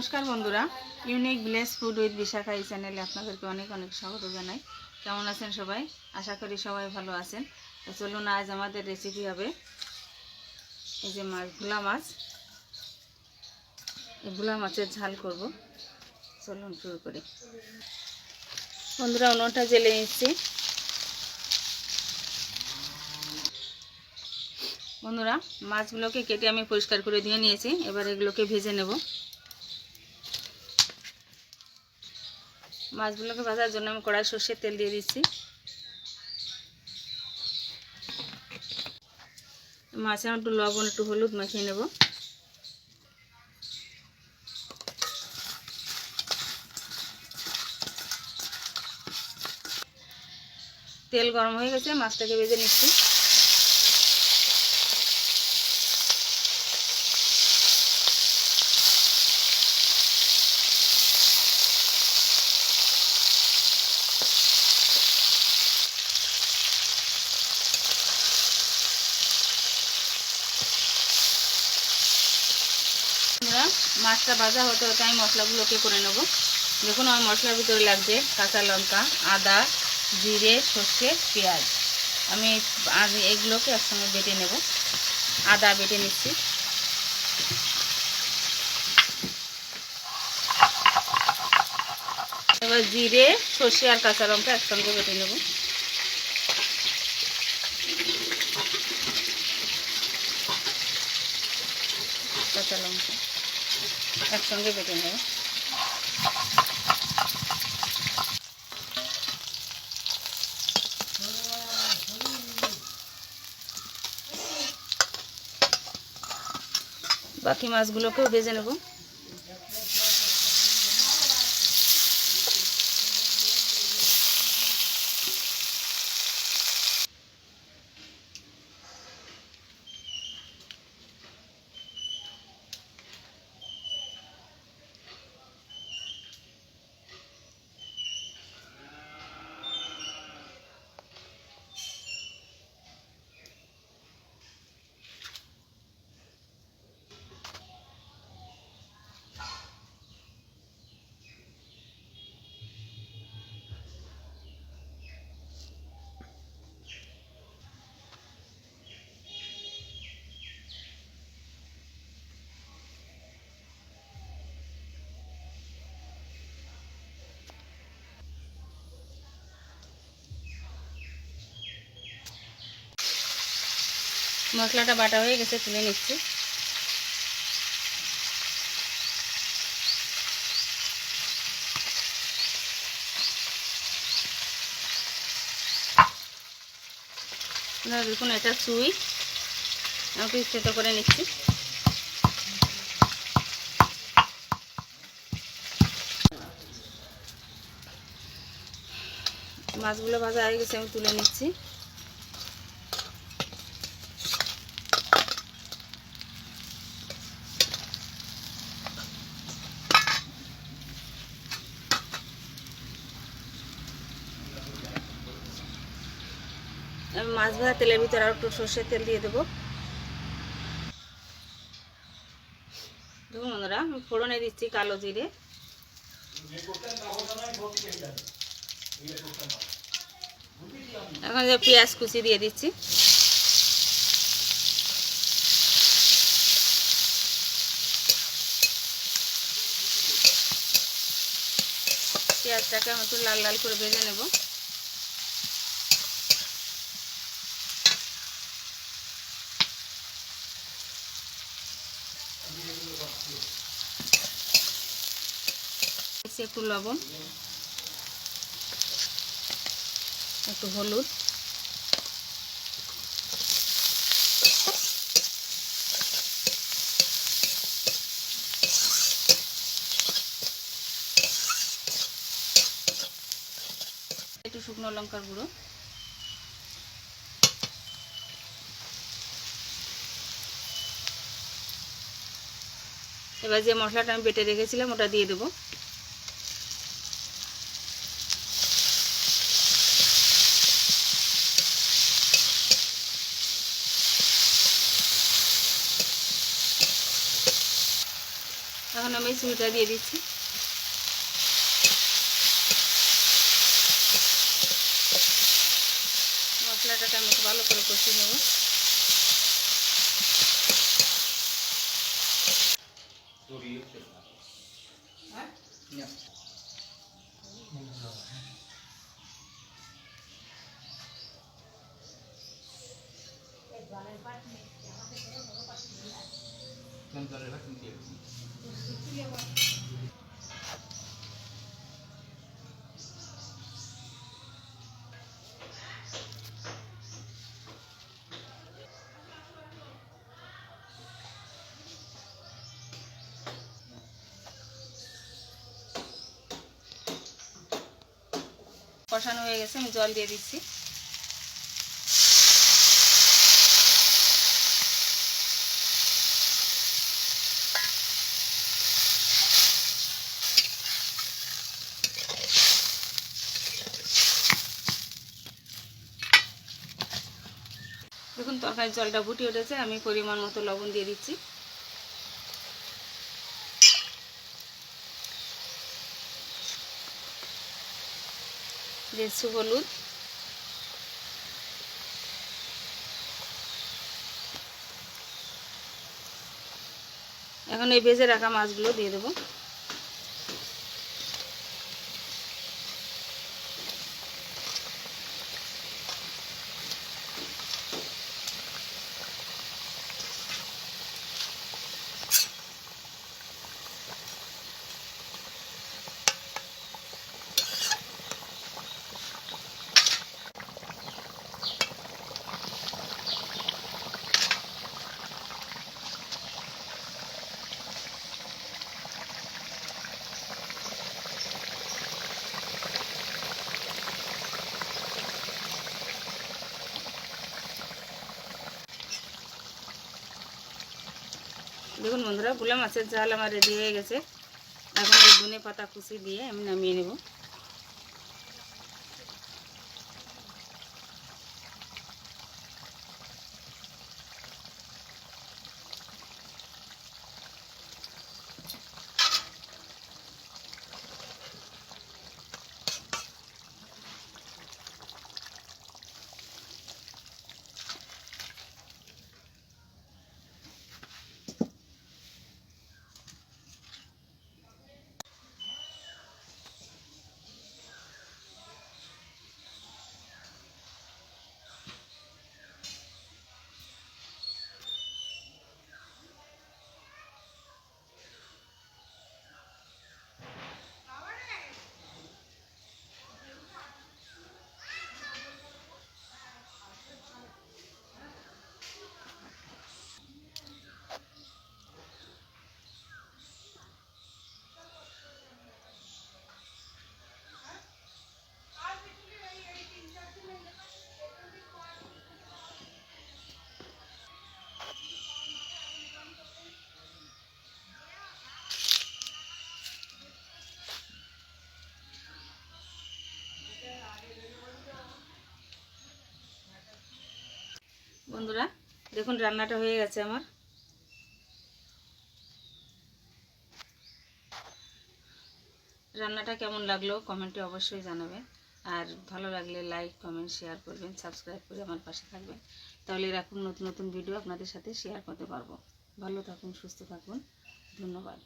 নমস্কার বন্ধুরা unique village food with Bishakha এই চ্যানেলে আপনাদেরকে অনেক অনেক স্বাগত জানাই। কেমন আছেন সবাই? আশা করি সবাই ভালো আছেন। তো চলুন আজ আমাদের রেসিপি হবে এই যে মাছ ভোলা মাছ। এই ভোলা মাছের ঝাল করব। চলুন শুরু করি। বন্ধুরা, উনুনটা জেলে নিচ্ছি। বন্ধুরা, মাছগুলোকে কেটে আমি পরিষ্কার করে দিয়ে নিয়েছি। এবার এগুলোকে ভেজে নেব। মাছগুলোকে ভাজার জন্য আমি কড়াই সর্ষের তেল দিয়ে দিচ্ছি। মাছে আমি একটু লবণ, একটু হলুদ মাখিয়ে নেব। তেল গরম হয়ে গেছে, মাছটাকে ভেজে নিচ্ছি বন্ধুরা মাছটা ভাজা হতে হতে আমি মশলাগুলোকে করে নেব। দেখুন আমার মশলার ভিতরে লাগছে কাঁচা লঙ্কা, আদা, জিরে, সর্ষে, পেঁয়াজ। আমি আজ এগুলোকে একসঙ্গে বেটে নেব। আদা বেটে নিচ্ছি। এবার জিরে, সর্ষে আর কাঁচা লঙ্কা একসঙ্গে বেটে নেব। কাঁচা লঙ্কা। একসঙ্গে বেটে নেব বাকি মাছগুলোকেও ভেজে নেব মশলাটা বাটা হয়ে গেছে, তুলে নিচ্ছি। দেখুন, এটা চুই আমি ছোটো করে নিচ্ছি। মাছগুলো ভাজা হয়ে গেছে, আমি তুলে নিচ্ছি আমি মাছ ভাজা তেলের ভিতরে আর একটু সর্ষের তেল দিয়ে দেবো। দেখুন বন্ধুরা, আমি ফোড়নে দিচ্ছি কালো জিরে। এখন যে পেঁয়াজ কুচি দিয়ে দিচ্ছি। পেঁয়াজটাকে আমি একটু লাল লাল করে ভেজে নেব। দিচ্ছি একটু লবণ, একটু হলুদ। একটু শুকনো লঙ্কার গুঁড়ো। এবার যে মশলাটা আমি বেটে রেখেছিলাম, ওটা দিয়ে দেবো। চুইটা দিয়ে দিচ্ছি। মশলাটাকে আমি ভালো করে কষিয়ে নেব। হ্যাঁ? কষানো হয়ে গেছে আমি জল দিয়ে দিচ্ছি। দেখুন জলটা ফুটে উঠেছে, আমি পরিমাণ মতো লবণ দিয়ে দিচ্ছি। দিচ্ছি হলুদ এখন এই ভেজে রাখা মাছগুলো দিয়ে দেবো। দেখুন বন্ধুরা গুলা মাছের ঝাল আমার রেডি হয়ে গেছে। এখন ধনে পাতা কুচি দিয়ে আমি নামিয়ে নেব। বন্ধুরা, দেখুন রান্নাটা হয়ে গেছে আমার। রান্নাটা কেমন লাগল কমেন্টে অবশ্যই জানাবেন। আর ভালো লাগলে লাইক, কমেন্ট, শেয়ার করবেন, সাবস্ক্রাইব করে আমার পাশে থাকবেন। তাহলে এরকম নতুন নতুন ভিডিও আপনাদের সাথে শেয়ার করতে পারব। ভালো থাকুন, সুস্থ থাকুন। ধন্যবাদ।